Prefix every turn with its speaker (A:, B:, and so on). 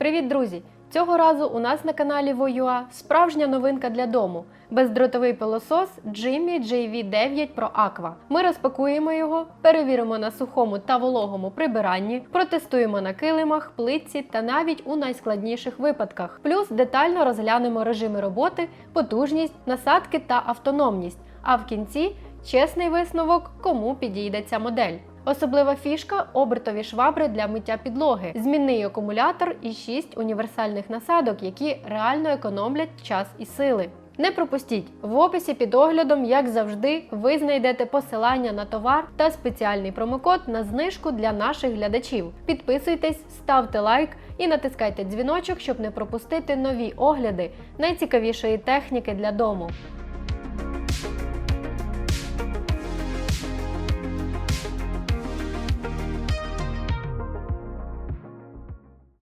A: Привіт, друзі! Цього разу у нас на каналі Воюа справжня новинка для дому. Бездротовий пилосос Jimmy JV9 Pro Aqua. Ми розпакуємо його, перевіримо на сухому та вологому прибиранні, протестуємо на килимах, плитці та навіть у найскладніших випадках. Плюс детально розглянемо режими роботи, потужність, насадки та автономність. А в кінці чесний висновок, кому підійде ця модель. Особлива фішка обертові швабри для миття підлоги, змінний акумулятор і 6 універсальних насадок, які реально економлять час і сили. Не пропустіть в описі під оглядом, як завжди, ви знайдете посилання на товар та спеціальний промокод на знижку для наших глядачів. Підписуйтесь, ставте лайк і натискайте дзвіночок, щоб не пропустити нові огляди найцікавішої техніки для дому.